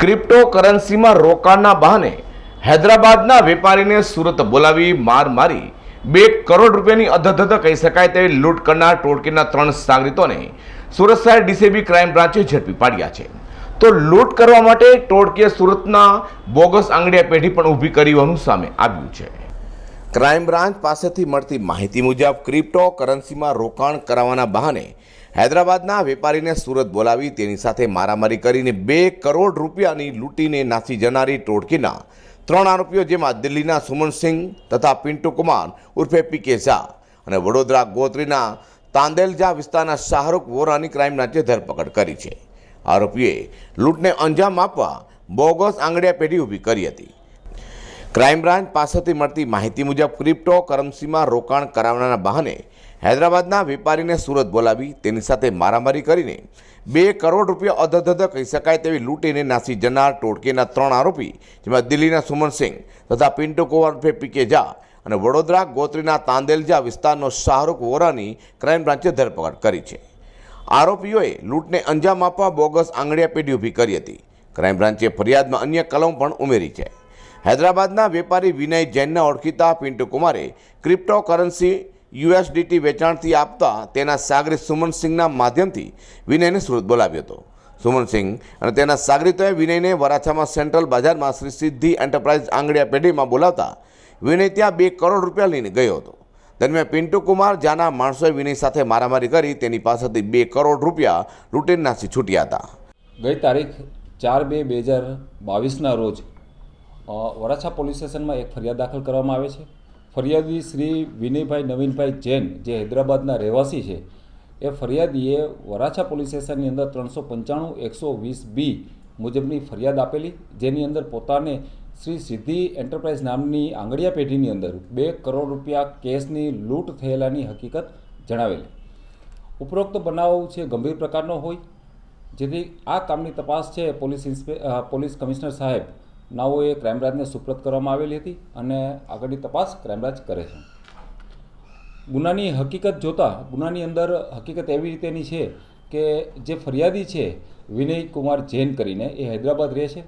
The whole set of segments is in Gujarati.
ક્રિપ્ટો કરન્સીમાં રોકાણના બહાને હૈદરાબાદના વેપારીને સુરત બોલાવી માર મારી. બે કરોડ રૂપિયાની અધધધ કહી શકાય તેવી લૂંટ કરનાર ટોળકીના ત્રણ સાગરીતોને સુરત શહેર ડીસીબી ક્રાઇમ બ્રાન્ચે ઝડપી પાડ્યા છે. તો લૂંટ કરવા માટે ટોળકીએ સુરતના બોગસ આંગડિયા પેઢી પણ ઊભી કરી હોવાનું સામે આવ્યું છે. ક્રાઇમ બ્રાન્ચ પાસેથી મળતી માહિતી મુજબ ક્રિપ્ટો કરન્સીમાં રોકાણ કરાવવાના બહાને હૈદરાબાદના વેપારીને સુરત બોલાવી તેની સાથે મારામારી કરીને બે કરોડ રૂપિયાની લૂંટીને નાસી જનારી ટોળકીના ત્રણ આરોપીઓ જેમાં દિલ્હીના સુમનસિંહ તથા પિન્ટુ કુમાર ઉર્ફે પીકે ઝા અને વડોદરા ગોત્રીના તાંદેલજા વિસ્તારના શાહરૂખ વોરાની ક્રાઇમ બ્રાન્ચે ધરપકડ કરી છે. આરોપીએ લૂંટને અંજામ આપવા બોગસ આંગડિયા પેઢી ઊભી કરી હતી. ક્રાઇમ બ્રાન્ચ પાસેથી મળતી માહિતી મુજબ ક્રિપ્ટો કરન્સીમાં રોકાણ કરાવવાના બહાને હૈદરાબાદના વેપારીને સુરત બોલાવી તેની સાથે મારામારી કરીને બે કરોડ રૂપિયા અધધધ કહી શકાય તેવી લૂંટીને નાસી જનાર ટોળકીના ત્રણ આરોપી, જેમાં દિલ્હીના સુમનસિંહ તથા પિન્ટુ કુંવર પીકે ઝા અને વડોદરા ગોત્રીના તાંદેલજા વિસ્તારનો શાહરૂખ વોરાની ક્રાઇમ બ્રાન્ચે ધરપકડ કરી છે. આરોપીઓએ લૂંટને અંજામ આપવા બોગસ આંગળીયા પેઢી ઊભી કરી હતી. ક્રાઇમ બ્રાન્ચે ફરિયાદમાં અન્ય કલમ પણ ઉમેરી છે. હૈદરાબાદના વેપારી વિનય જૈનના ઓળખીતા પિન્ટુ કુમારે ક્રિપ્ટો કરન્સી યુએસડીટી વેચાણથી આપતા તેના સાગરી સુમનસિંહના માધ્યમથી વિનયને સુરત બોલાવ્યો હતો. સુમનસિંહ અને તેના સાગરીતોએ વિનયને વરાછામાં સેન્ટ્રલ બજારમાં શ્રી સિદ્ધિ એન્ટરપ્રાઇઝ આંગડિયા પેઢીમાં બોલાવતા વિનય ત્યાં બે કરોડ રૂપિયા લઈને ગયો હતો. દરમિયાન પિન્ટુ કુમાર જાના માણસોએ વિનય સાથે મારામારી કરી તેની પાસેથી બે કરોડ રૂપિયા લૂંટીને નાસી છૂટ્યા હતા. ગઈ તારીખ ચાર બે બે હજાર બાવીસના રોજ વરાછા પોલીસ સ્ટેશનમાં એક ફરિયાદ દાખલ કરવામાં આવે છે. ફરિયાદી શ્રી વિનયભાઈ નવીનભાઈ જૈન, જે હૈદરાબાદના રહેવાસી છે, એ ફરિયાદીએ વરાછા પોલીસ સ્ટેશનની અંદર ત્રણસો પંચાણું, એકસો વીસ બી મુજબની ફરિયાદ આપેલી, જેની અંદર પોતાને શ્રી સિદ્ધિ એન્ટરપ્રાઇઝ નામની આંગળિયા પેઢીની અંદર બે કરોડ રૂપિયા કેસની લૂંટ થયેલાની હકીકત જણાવેલી. ઉપરોક્ત બનાવ છે ગંભીર પ્રકારનો હોય, જેથી આ કામની તપાસ છે પોલીસ ઇન્સ્પે પોલીસ કમિશનર સાહેબ નાઓએ ક્રાઇમ બ્રાન્ચને સુપ્રત કરવામાં આવેલી હતી અને આગળની તપાસ ક્રાઇમ બ્રાન્ચ કરે છે. ગુનાની હકીકત જોતાં ગુનાની અંદર હકીકત એવી રીતેની છે કે જે ફરિયાદી છે, વિનય કુમાર જૈન કરીને એ હૈદરાબાદ રહે છે.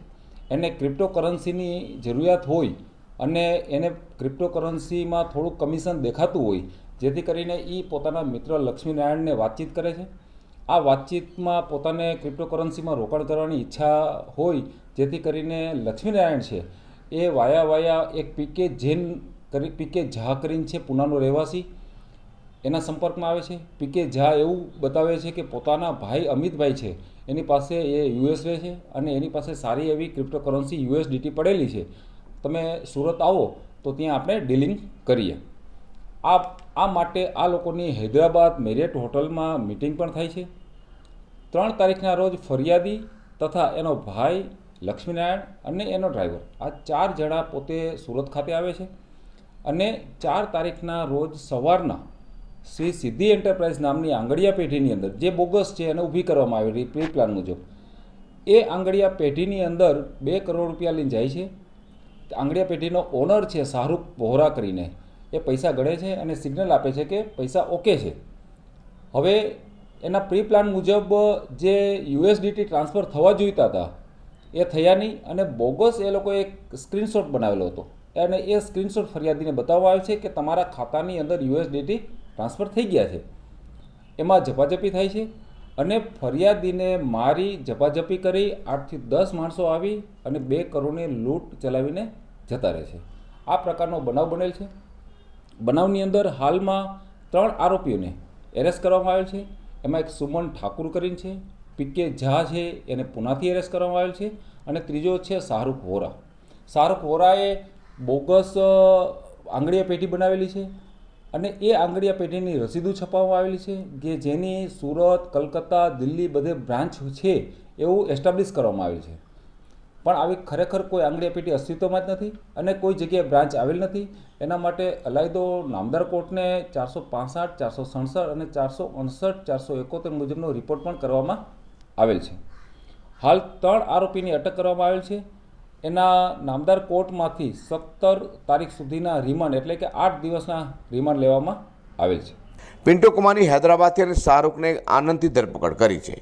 એને ક્રિપ્ટોકરન્સીની જરૂરિયાત હોય અને એને ક્રિપ્ટોકરન્સીમાં થોડુંક કમિશન દેખાતું હોય, જેથી કરીને એ પોતાના મિત્ર લક્ષ્મીનારાયણને વાતચીત કરે છે. આ વાતચીતમાં પોતાને ક્રિપ્ટોકરન્સીમાં રોકાણ કરવાની ઈચ્છા હોય, જેથી કરીને લક્ષ્મીનારાયણ છે. એ વાયા વાયા એક પીકે જૈન કરી પીકે ઝા કરીને છે, પૂનાનો રહેવાસી. એના સંપર્કમાં આવે છે. પીકે ઝા એવું બતાવે છે કે પોતાના ભાઈ અમિતભાઈ છે. એની પાસે એ યુએસ રહે છે અને એની પાસે સારી એવી ક્રિપ્ટોકરન્સી યુએસડીટી પડેલી છે. તમે સુરત આવો તો ત્યાં આપણે ડીલિંગ કરીએ. આ આ માટે આ લોકોની હૈદરાબાદ મેરિયટ હોટલમાં મિટિંગ પણ થાય છે. ત્રણ તારીખના રોજ ફરિયાદી તથા એનો ભાઈ લક્ષ્મીનારાયણ અને એનો ડ્રાઈવર, આ ચાર જણા પોતે સુરત ખાતે આવે છે. અને ચાર તારીખના રોજ સવારના શ્રી સિદ્ધિ એન્ટરપ્રાઇઝ નામની આંગળિયા પેઢીની અંદર જે બોગસ છે એને ઊભી કરવામાં આવેલી પ્રી પ્લાન મુજબ. એ આંગળિયા પેઢીની અંદર બે કરોડ રૂપિયા લઈને જાય છે. આંગળિયા પેઢીનો ઓનર છે શાહરૂખ વોહરા કરીને. એ પૈસા ગળે છે અને સિગ્નલ આપે છે કે પૈસા ઓકે છે. હવે એના પ્રી પ્લાન મુજબ જે યુએસડીટી ટ્રાન્સફર થવા જોઈતા હતા, એ થયા નહીં અને બોગસ એ લોકોએ એક સ્ક્રીનશોટ બનાવેલો હતો. અને એ સ્ક્રીનશોટ ફરિયાદીને બતાવવામાં આવે છે કે તમારા ખાતાની અંદર યુએસડીટી ટ્રાન્સફર થઈ ગયા છે. એમાં ઝપાઝપી થાય છે અને ફરિયાદીને મારી ઝપાઝપી કરી, આઠથી દસ માણસો આવી અને બે કરોડની લૂંટ ચલાવીને જતા રહે છે. આ પ્રકારનો બનાવ બનેલ છે. બનાવની અંદર હાલમાં ત્રણ આરોપીઓને એરેસ્ટ કરવામાં આવેલ છે. એમાં એક સુમન ઠાકુર કરીને છે, પીકે ઝા છે, એને પુનાથી એરેસ્ટ કરવામાં આવેલ છે અને ત્રીજો છે શાહરૂખ વોરા. શાહરૂખ વોરાએ બોગસ આંગળીયા પેઢી બનાવેલી છે અને એ આંગળીયા પેઢીની રસીદો છપાવવામાં આવેલી છે કે જેની સુરત, કલકત્તા, દિલ્હી બધે બ્રાન્ચ છે એવું એસ્ટાબ્લિશ કરવામાં આવેલ છે. પણ આવી ખરેખર કોઈ આંગળીયા પેટી અસ્તિત્વમાં જ નથી અને કોઈ જગ્યાએ બ્રાન્ચ આવેલ નથી. એના માટે અલાયદો નામદાર કોર્ટને ચારસો પાસઠ, ચારસો સડસઠ અને ચારસો અડસઠ ચારસો એકોતેર મુજબનો રિપોર્ટ પણ કરવામાં આવેલ છે. હાલ ત્રણ આરોપીની અટક કરવામાં આવેલ છે. એના નામદાર કોર્ટમાંથી સત્તર તારીખ સુધીના રિમાન્ડ એટલે કે આઠ દિવસના રિમાન્ડ લેવામાં આવેલ છે. પિન્ટુ કુમારની હૈદરાબાદથી અને શાહરૂખને આનંદથી ધરપકડ કરી છે.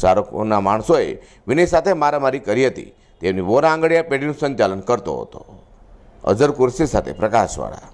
શાહરૂખના માણસોએ વિનય સાથે મારામારી કરી હતી. તેમની વોરા આંગળીયા પેઢીનું સંચાલન કરતો હતો. અઝર કુર્સી સાથે પ્રકાશવાળા.